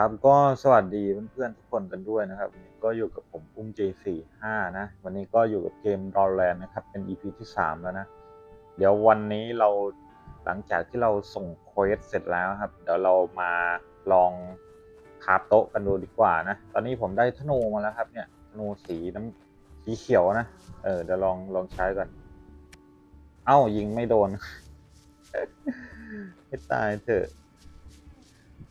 ครับก็สวัสดีเพื่อนๆทุกคนกันด้วยนะครับวันนี้ก็อยู่กับผมอุ้ม J45 นะ วันนี้ก็อยู่กับเกม d o l l a n d นะครับ เป็น EP ที่ 3 แล้วนะ เดี๋ยววันนี้เราหลังจากที่เราส่งเควสเสร็จแล้วครับ เดี๋ยวเรามาลองคาบโต๊ะกันดูดีกว่านะ ตอนนี้ผมได้ธนูมาแล้วครับเนี่ยธนูสีน้ำสีเขียวนะ เออเดี๋ยวลองลองใช้ก่อน เอ้ายิงไม่โดนให้ตายเถอะ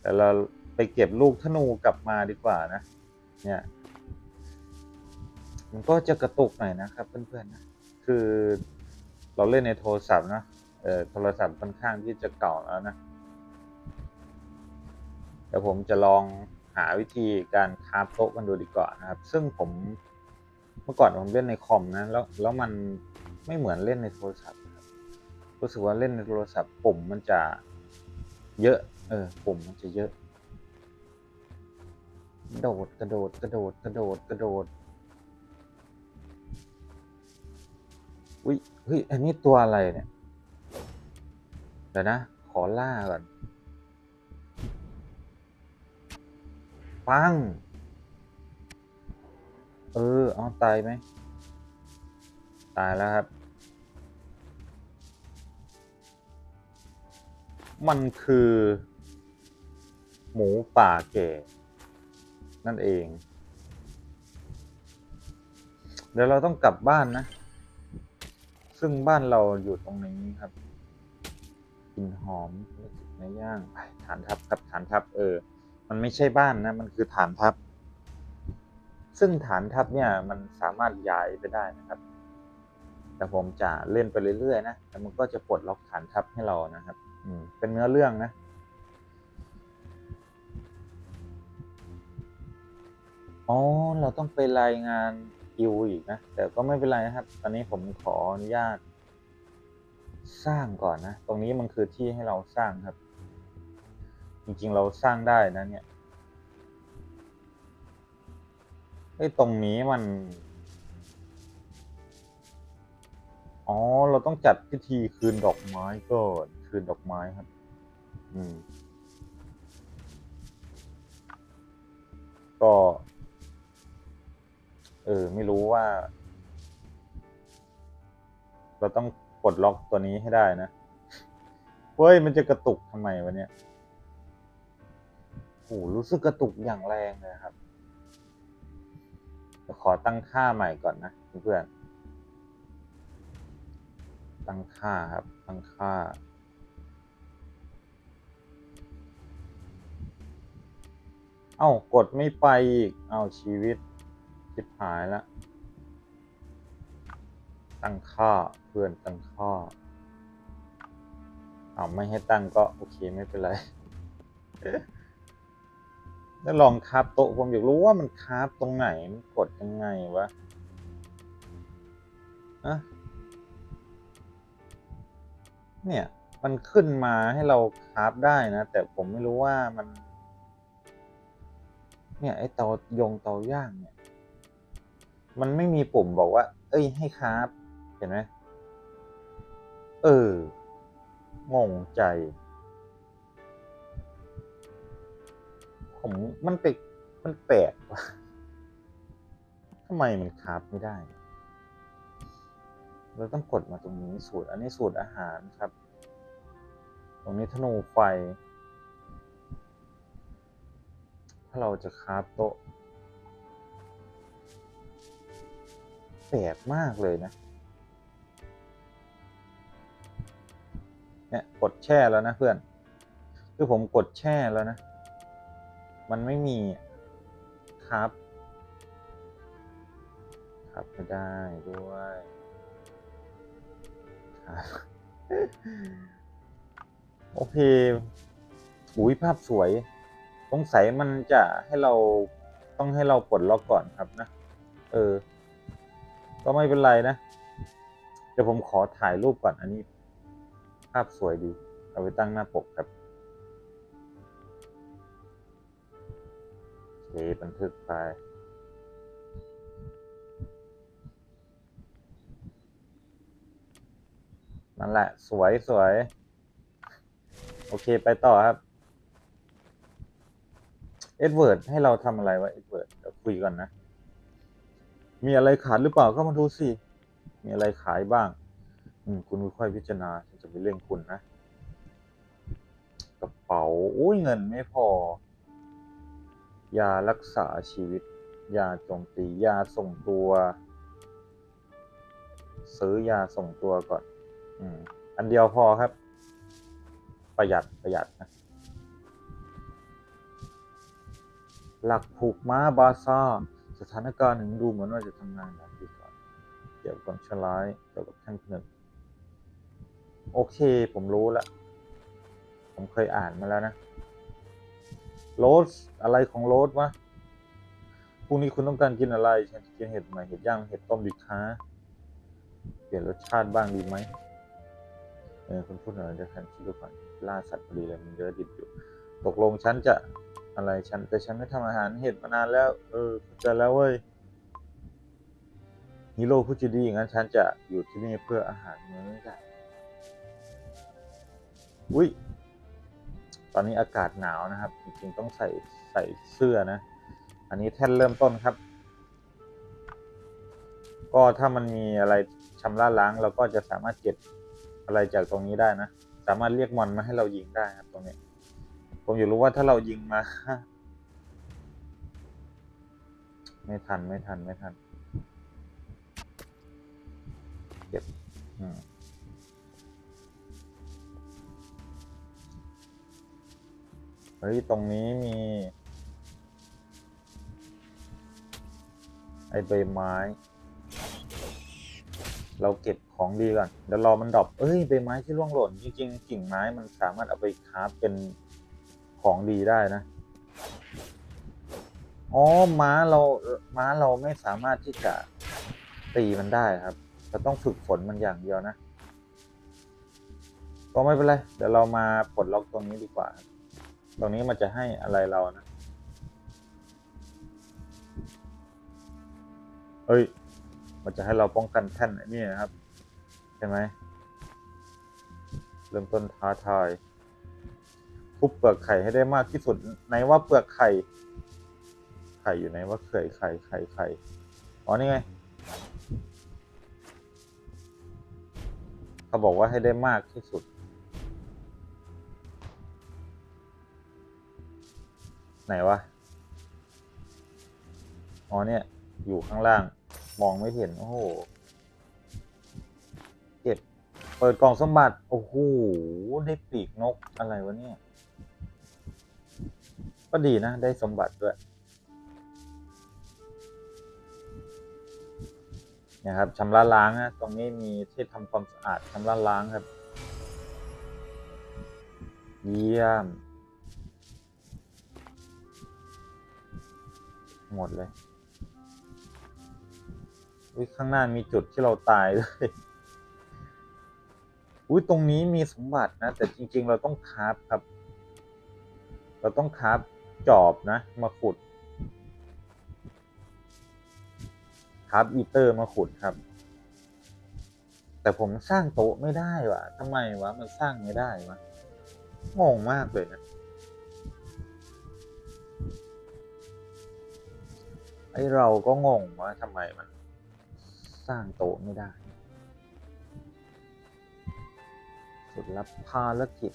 แต่เรา ไปเก็บลูกธนูกลับมาดีกว่านะ เนี่ย มันก็จะกระตุกหน่อยนะครับ เพื่อนๆนะ คือเราเล่นในโทรศัพท์นะ เออโทรศัพท์ค่อนข้างที่จะเก่าแล้วนะเดี๋ยวผมจะลองหาวิธีการคาฟโต๊ะกันดูดีกว่านะครับ ซึ่งผมเมื่อก่อนผมเล่นในคอมนะ แล้วแล้วมันไม่เหมือนเล่นในโทรศัพท์ครับรู้สึกว่าเล่นในโทรศัพท์ปุ่มมันจะเยอะ เออปุ่มมันจะเยอะ โดดกระโดดกระโดดกระโดดกระโดดอุ้ยเฮ้ยอันนี้ตัวอะไรเนี่ยเดี๋ยวนะ ขอล่าก่อนปังเออเอาตายไหมตายแล้วครับ มันคือ หมูป่าแก่ นั่นเอง เดี๋ยวเราต้องกลับบ้านนะ ซึ่งบ้านเราอยู่ตรงนี้ครับกลิ่นหอมเนื้อย่างไปฐานทัพครับฐานทัพเออ มันไม่ใช่บ้านนะ มันคือฐานทัพซึ่งฐานทัพเนี่ยมันสามารถย้ายไปได้นะครับ แต่ผมจะเล่นไปเรื่อยๆนะแต่มันก็จะปลดล็อกฐานทัพให้เรานะครับ อืม เป็นเนื้อเรื่องนะ อ๋อ เราต้องไปรายงานกิวอีกนะ แต่ก็ไม่เป็นไรนะครับ ตอนนี้ผมขออนุญาต สร้างก่อนนะ ตรงนี้มันคือที่ให้เราสร้างครับ จริงๆเราสร้างได้นะเนี่ยไอ้ยตรงนี้มัน อ๋อ เราต้องจัดพิธีคืนดอกไม้ก่อนคืนดอกไม้ครับ อืม ก็ เออ ไม่รู้ว่า เราต้องปลดล็อกตัวนี้ให้ได้นะ เฮ้ย มันจะกระตุกทำไมวะเนี่ยโอ้รู้สึกกระตุกอย่างแรงเลยครับ ขอตั้งค่าใหม่ก่อนนะเพื่อนตั้งค่าครับ ตั้งค่า เอ้ากดไม่ไปอีก เอาชีวิต ชิบหายแล้วตั้งค่าเพื่อนตั้งค่าเอาไม่ให้ตั้งก็โอเคไม่เป็นไร แล้วลองคาบโต๊ะผมอยากรู้ว่ามันคาบตรงไหน มันกดยังไงวะอะเนี่ย มันขึ้นมาให้เราคาบได้นะ แต่ผมไม่รู้ว่ามัน เนี่ยไอ้เตายงเตาย่างเนี่ย มันไม่มีปุ่มบอกว่า เอ้ย ให้คราฟเห็นไหมเออ งงใจ ผมมันไปมันแปลกว่ะทำไมมันคราฟไม่ได้ เราต้องกดมาตรงนี้สูตร อันนี้สูตรอาหารครับ ตรงนี้ธนูไฟ ถ้าเราจะคราฟโต๊ะ แปลกมากเลยนะ เนี่ยกดแช่แล้วนะเพื่อน คือผมกดแช่แล้วนะ มันไม่มีครับครับไม่ได้ด้วยครับโอเคอุ้ยภาพสวย สงสัยมันจะให้เราต้องให้เราปลดล็อกก่อนครับนะ เออ ก็ไม่เป็นไรนะ เดี๋ยวผมขอถ่ายรูปก่อนอันนี้ ภาพสวยดี เอาไปตั้งหน้าปกครับโอเคบันทึกไปนั่นแหละ สวยสวย โอเคไปต่อครับเอ็ดเวิร์ดให้เราทำอะไรวะเอ็ดเวิร์ดเดี๋ยวคุยก่อนนะ มีอะไรขาดหรือเปล่าก็มาดูสิ มีอะไรขายบ้าง อืม คุณค่อยพิจารณาฉันจะไปเร่งคุณนะ กระเป๋าโอ้ยเงินไม่พอ ยารักษาชีวิต ยาโจมตียาส่งตัว ซื้อยาส่งตัวก่อน อืม อันเดียวพอครับ ประหยัดประหยัดนะหลักผูกม้าบาซ่า สถานการณ์ถึงดูเหมือนว่าจะทำงานแบบดีก่อนเกี่ยวกับชลายเกี่ยวกับแท่งผนึกโอเค ผมรู้แล้วผมเคยอ่านมาแล้วนะโรสอะไรของโรสวะพรุ่งนี้คุณต้องการกินอะไร ฉันจะกินเห็ดใหม่เห็ดย่างเห็ดต้มดีคะเปลี่ยนรสชาติบ้างดีไหมเออคุณพูดหน่อยเดี๋ยวฉันคิดดูก่อนล่าสัตว์พอดีเลยมันเยอะดิบอยู่ ตกลงฉันจะ อะไรฉันแต่ฉันไม่ทำอาหารเห็ดมานานแล้ว เออเข้าใจแล้วเว้ยฮีโร่ผู้จะดีอย่างนั้นฉันจะอยู่ที่นี่เพื่ออาหารมื้อใหญ่อุ้ยตอนนี้อากาศหนาวนะครับ จริงๆต้องใส่ใส่เสื้อนะ อันนี้แท่นเริ่มต้นครับ ก็ถ้ามันมีอะไรชำระล้างเราก็จะสามารถเก็บอะไรจากตรงนี้ได้นะ สามารถเรียกมอนมาให้เรายิงได้ครับตรงนี้ ผมอยากรู้ว่าถ้าเรายิงมา ไม่ทันไม่ทันไม่ทันเก็บอืมเฮ้ย ตรงนี้มี ไอใบไม้ เราเก็บของดีก่อน เดี๋ยวรอมันดรอปเอ้ย ใบไม้ที่ร่วงหล่น จริงๆ กิ่งไม้มันสามารถเอาไปคราฟเป็น ของดีได้นะ อ๋อ ม้าเรา ม้าเราไม่สามารถที่จะตีมันได้ครับ เราต้องฝึกฝนมันอย่างเดียวนะ ก็ไม่เป็นไร เดี๋ยวเรามาปลดล็อกตรงนี้ดีกว่า ตรงนี้มันจะให้อะไรเรานะ เอ้ย มันจะให้เราป้องกันแท่นนี่นะครับ ใช่ไหม เริ่มต้นท้าทาย ทุบเปลือกไข่ให้ได้มากที่สุดไหนว่าเปลือกไข่ ไข่อยู่ไหนว่าไข่ไข่ไข่ไข่อ๋อนี่ไงเขาบอกว่าให้ได้มากที่สุด ไหนวะอ๋อเนี่ย อยู่ข้างล่างมองไม่เห็น โอ้โหเก็บเปิดกล่องสมบัติ โอ้โห ได้ปีกนกอะไรวะเนี่ย ก็ดีนะ ได้สมบัติด้วยนะครับชำระล้างนะตรงนี้มีที่ทำความสะอาดชำระล้างครับ เยี่ยม หมดเลยอุ้ยข้างหน้ามีจุดที่เราตายด้วยอุ้ยตรงนี้มีสมบัตินะ แต่จริง ๆ เราต้องคราฟครับ เราต้องคราฟ จอบนะ มาขุดคราฟอีเตอร์มาขุดครับ แต่ผมสร้างโต๊ะไม่ได้วะทำไมวะ มันสร้างไม่ได้วะงงมากเลยนะไอเราก็งงว่าทำไมมันสร้างโต๊ะไม่ได้ สุดลับภารกิจ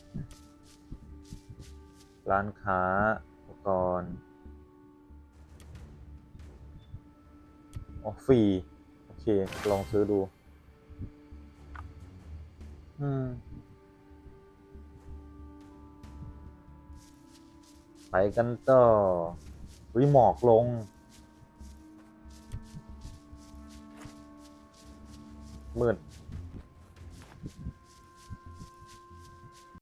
ร้านค้า กรณ์อ๋อฟรี โอเค ลองซื้อดู อืม ไปกันต่อวิหมอกลง มืด